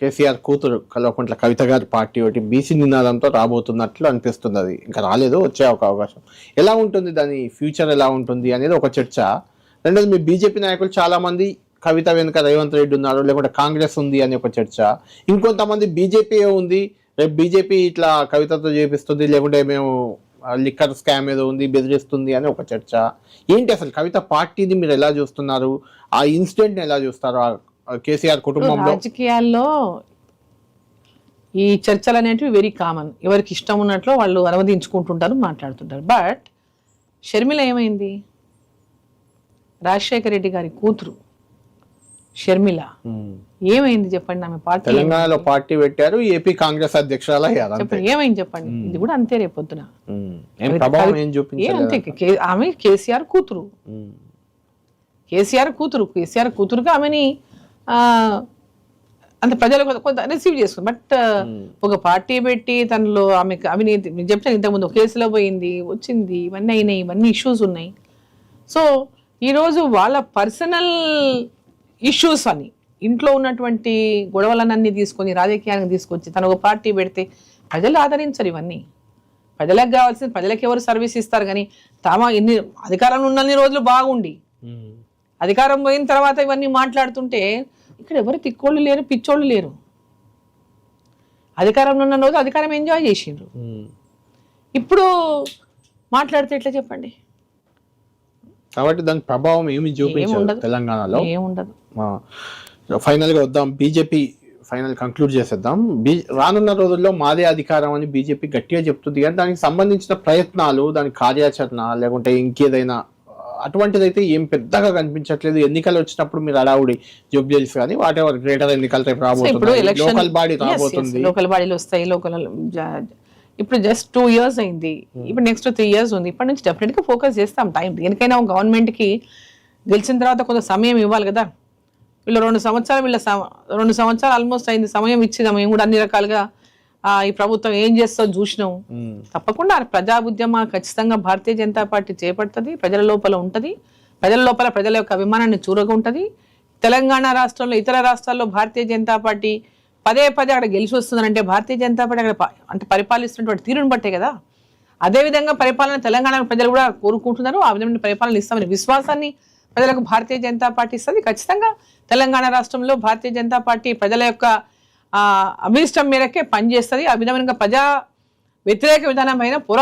కేసీఆర్ కూతురు కల్వకుంట్ల కవిత గారి పార్టీ ఒకటి బీసీ నినాదంతో రాబోతున్నట్లు అనిపిస్తుంది అది. ఇంకా రాలేదు వచ్చే ఒక అవకాశం. ఎలా ఉంటుంది దాని ఫ్యూచర్ ఎలా ఉంటుంది అనేది ఒక చర్చ. రెండోది మీ బీజేపీ నాయకులు చాలామంది కవిత వెనుక రేవంత్ రెడ్డి ఉన్నారు లేకుంటే కాంగ్రెస్ ఉంది అని ఒక చర్చ. ఇంకొంతమంది బీజేపీ ఉంది? రేపు బీజేపీ ఇట్లా కవితతో చేపిస్తుంది లేకుంటే మేము లిక్కర్ స్కామ్ ఏదో ఉంది బెదిరిస్తుంది అని ఒక చర్చ. ఏంటి అసలు కవిత పార్టీని మీరు ఎలా చూస్తున్నారు? ఆ ఇన్సిడెంట్ని ఎలా చూస్తారు? ఆ కేసీఆర్ కుటుంబంలో. రాజకీయాల్లో ఈ చర్చలు అనేటివి వెరీ కామన్ ఎవరికి ఇష్టం ఉన్నట్లు వాళ్ళు అనువదించుకుంటుంటారు మాట్లాడుతుంటారు. బట్ షర్మిల ఏమైంది? రాజశేఖర రెడ్డి గారి కూతురు షర్మిల. ఏమైంది చెప్పండి ఆమె పార్టీ తెలంగాణలో పార్టీ పెట్టారు ఏపీ కాంగ్రెస్ అధ్యక్షురాలు ఏమైంది చెప్పండి? ఇది కూడా అంతే రేపొద్దున అంతే ఆమె కేసీఆర్ కూతురు. కేసీఆర్ కూతురు కేసీఆర్ కూతురుగా ఆమెని అంత ప్రజలు కొంత- రిసీవ్ చేసుకుంది బట్ ఒక పార్టీ పెట్టి తనలో ఆమెకు అవినీతి నేను చెప్తాను ఇంతకుముందు ఒక కేసులో పోయింది వచ్చింది ఇవన్నీ అయినాయి ఇవన్నీ ఇష్యూస్ ఉన్నాయి. సో ఈరోజు వాళ్ళ పర్సనల్ ఇష్యూస్ అని ఇంట్లో ఉన్నటువంటి గొడవలనన్నీ తీసుకొని రాజకీయానికి తీసుకొచ్చి తను ఒక పార్టీ పెడితే ప్రజలు ఆదరించరు ఇవన్నీ. ప్రజలకు కావాల్సింది ప్రజలకు ఎవరు సర్వీస్ ఇస్తారు కానీ తామ ఎన్ని అధికారంలో ఉన్నన్ని రోజులు బాగుండి. ఉమ్. అధికారం పోయిన తర్వాత ఇవన్నీ మాట్లాడుతుంటే ఇక్కడ ఎవరు తిక్కోళ్ళు లేరు పిచ్చోళ్ళు లేరు. అధికారంలో ఉన్న రోజు అధికారం ఎంజాయ్ చేసిండ్రు. ఇప్పుడు మాట్లాడితే ఎట్లా చెప్పండి? కాబట్టి దాని ప్రభావం ఏమి చూపించదు. తెలంగాణలో. ఏముండదు. ఫైనల్గా వద్దాం. బీజేపీ ఫైనల్ కంక్లూడ్ చేసేద్దాం. బీ రానున్న రోజుల్లో మాదే అధికారం అని బీజేపీ గట్టిగా చెప్తుంది. కానీ దానికి సంబంధించిన ప్రయత్నాలు దాని కార్యాచరణ లేకుంటే ఇంకేదైనా అటువంటిదైతే ఏం పెద్దగా కనిపించట్లేదు. ఎన్నికలు వచ్చినప్పుడు మీరు అడావుడి జోబ్జెల్స్ కానీ వాట్ ఎవర్ గ్రేటర్ ఎన్నికలు రేపు రాబోతుంది. లోకల్ బాడీ రాబోతుంది. లోకల్ బాడీలు వస్తాయి లోకల్ ఇప్పుడు జస్ట్ టూ ఇయర్స్ అయింది. ఇప్పుడు నెక్స్ట్ త్రీ ఇయర్స్ ఉంది. ఇప్పటి నుంచి డెఫినెట్గా ఫోకస్ చేస్తాం టైం దేనికైనా గవర్నమెంట్కి గెలిచిన తర్వాత కొంత సమయం ఇవ్వాలి కదా. వీళ్ళు రెండు సంవత్సరాలు వీళ్ళ రెండు సంవత్సరాలు ఆల్మోస్ట్ అయింది. సమయం ఇచ్చినాం మేము కూడా అన్ని రకాలుగా ఈ ప్రభుత్వం ఏం చేస్తుందో చూసినాం. తప్పకుండా ప్రజా ఉద్యమ ఖచ్చితంగా భారతీయ జనతా పార్టీ చేపడుతుంది ప్రజల లోపల ఉంటుంది. ప్రజల లోపల ప్రజల యొక్క అభిమానాన్ని చూరగుంటది తెలంగాణ రాష్ట్రంలో ఇతర రాష్ట్రాల్లో భారతీయ జనతా పార్టీ పదే పదే అక్కడ గెలిచి వస్తుందంటే భారతీయ జనతా పార్టీ అక్కడ అంటే పరిపాలిస్తున్నటువంటి తీరుని బట్టే కదా. అదేవిధంగా పరిపాలన తెలంగాణ ప్రజలు కూడా కోరుకుంటున్నారు. ఆ విధమైన పరిపాలన ఇస్తామని విశ్వాసాన్ని ప్రజలకు భారతీయ జనతా పార్టీ ఇస్తుంది. ఖచ్చితంగా తెలంగాణ రాష్ట్రంలో భారతీయ జనతా పార్టీ ప్రజల యొక్క అభీష్టం మేరకే పనిచేస్తుంది. ఆ విధమైన ప్రజా వ్యతిరేక విధానమైన పోరా